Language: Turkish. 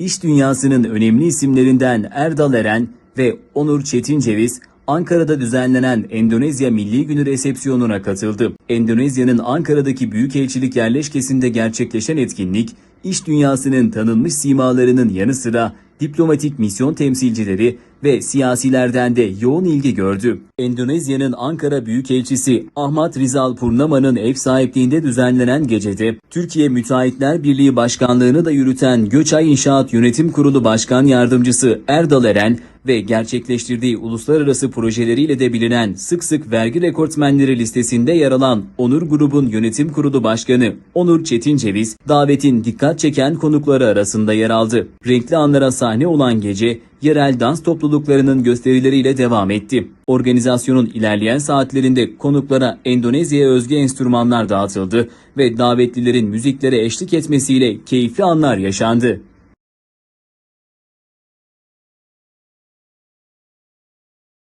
iş dünyasının önemli isimlerinden Erdal Eren ve Onur Çetinceviz Ankara'da düzenlenen Endonezya Milli Günü resepsiyonuna katıldı. Endonezya'nın Ankara'daki büyükelçilik yerleşkesinde gerçekleşen etkinlik, iş dünyasının tanınmış simalarının yanı sıra diplomatik misyon temsilcileri ve siyasilerden de yoğun ilgi gördü. Endonezya'nın Ankara Büyükelçisi Ahmet Rizal Purnama'nın ev sahipliğinde düzenlenen gecede Türkiye Müteahhitler Birliği Başkanlığını da yürüten Göçay İnşaat Yönetim Kurulu Başkan Yardımcısı Erdal Eren ve gerçekleştirdiği uluslararası projeleriyle de bilinen sık sık vergi rekortmenleri listesinde yer alan Onur Grubun Yönetim Kurulu Başkanı Onur Çetinceviz davetin dikkat çeken konukları arasında yer aldı. Renkli anlara sahne olan gece yerel dans topluluklarının gösterileriyle devam etti. Organizasyonun ilerleyen saatlerinde konuklara Endonezya'ya özgü enstrümanlar dağıtıldı ve davetlilerin müziklere eşlik etmesiyle keyifli anlar yaşandı.